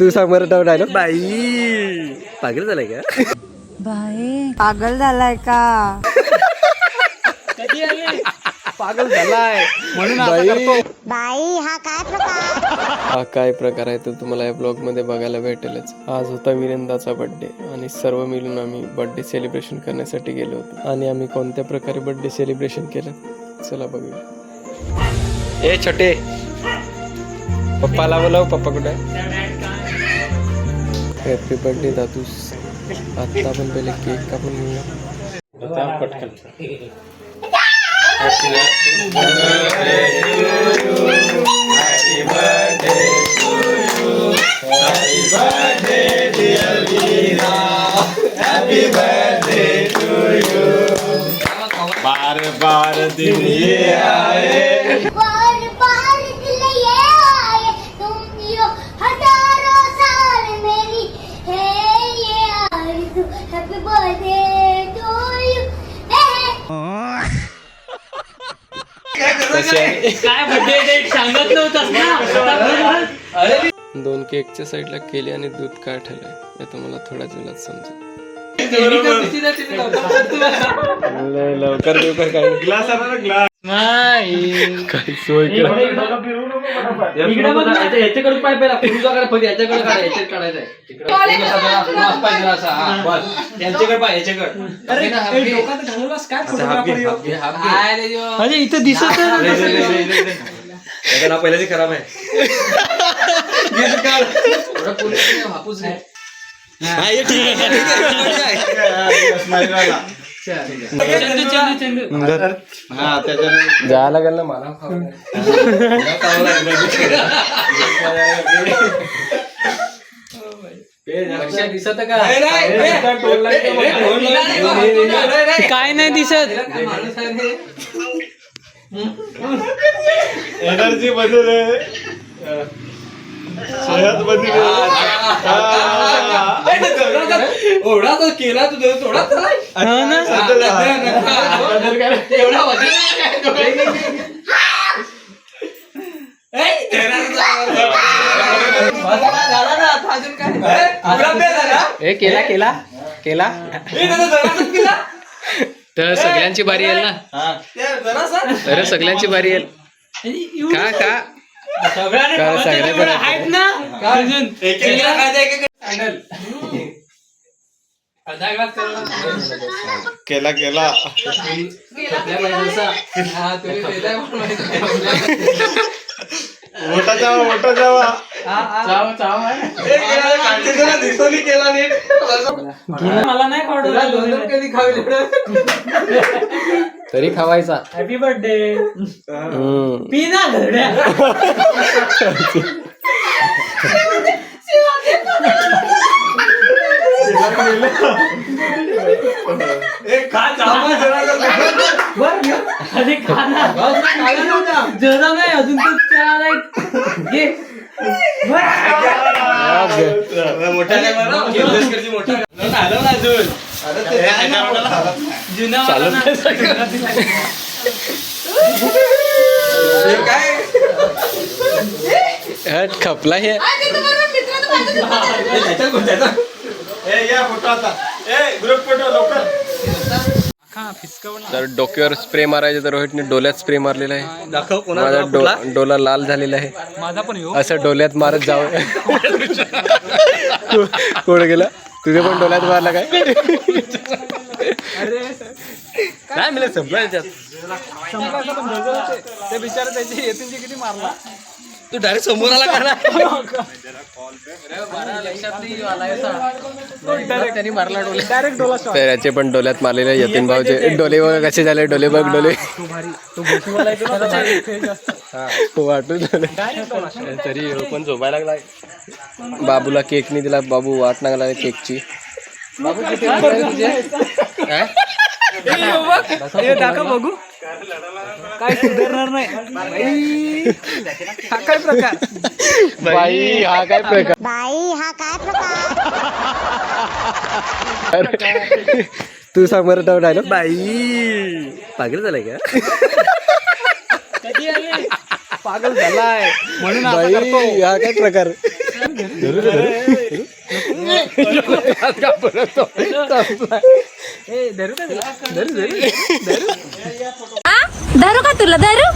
तू सांग बरं डायलॉग बाई पागल झालाय का? बाई. पागल झालाय का? पागल झालाय. म्हणून बाई. हा काय प्रकार? हा काय प्रकार आहे तो तुम्हाला या ब्लॉगमध्ये बघायला भेटेलच. आज होता विरेंदाचा बर्थडे आणि सर्व मिळून आम्ही बर्थडे सेलिब्रेशन करण्यासाठी गेलो होतो. आणि आम्ही कोणत्या प्रकारे बर्थडे सेलिब्रेशन केलं? चला बघूया. ए छोटे पप्पाला बोलाव पप्पा कुठे हॅपी बर्थडे दादूस आता आपण पहिले केक कापून घेऊया. बार बार दिन ये आए काय बर्थडे डेट सांगत नव्हतास ना? दोन केकच्या साईडला केली आणि दूध काय ठेवलंय? हे तुम्हाला थोड्याच वेळात समजेल. लवकर लवकर काय ग्लास आला ना ग्लास. काय सोय करा. इकडे बघ ना. याच्याकडे पाय पहिला पुढचा करा फक्त याच्याकडे काढा याच्यात काढायचं आहे तिकडे क्रॉस पाहिजे असा हा, बस यांच्याकडे पाय याच्याकडे अरे अरे इथं दिसत ना पहिल्याची खराब आहे हापूस घे. चंदू चंदू चंदू हा त्याच्याने जायला लागेल ना मला दिसत काय नाही दिसत. एनर्जी बदल सेहत बदल केला तू थोडा एवढा ए केला केला केला. तर सगळ्यांची बारी येईल ना? अरे सगळ्यांची बारी येईल. का का? का सगळ्या आहेत ना? अर्जुन केला केला. मोठा जावा मोठा जावा. मला नाही खावडलं कधी खावी तरी खावायचा. Happy birthday hmm. पी ना घरड्या अरे खाना जरा नाही अजून तर चार आहेत. घे. जुना वाला ना. हट, खपला हे. तर डोक्यावर स्प्रे मारायचे तर रोहितने डोल्यात स्प्रे मारलेला आहे. माझा डो- डोला लाल झालेला आहे. माझा पण येऊ. असं डोल्यात मारत जावं. कोण गेला? तुझे पण डोल्यात मारला काय? काय मिळेल संपला त्याच्यात ते बिचारा त्याची येतील किती मारला? तू डायरेक्ट समोर आला का त्यांनी मारला डोले डायरेक्ट डोला तर याचे पण डोल्यात मारलेले यतीन भाऊचे डोले बघ कसे झाले डोले बघ डोले वाटून झाले. तरी पण झोपायला लागलाय. बाबूला केक नाही दिला बाबू वाट लागला केकची बाबू किती बघू. काय सुधारणार नाही. हा काय प्रकार? बाई हा काय प्रकार? बाई हा काय प्रकार? तू सांग बरं डायलॉग बाई पागल झालाय का? कधी आले? पागल झालाय. म्हणून बाई हा काय प्रकार? दारू ధరు కత్తుల ధరు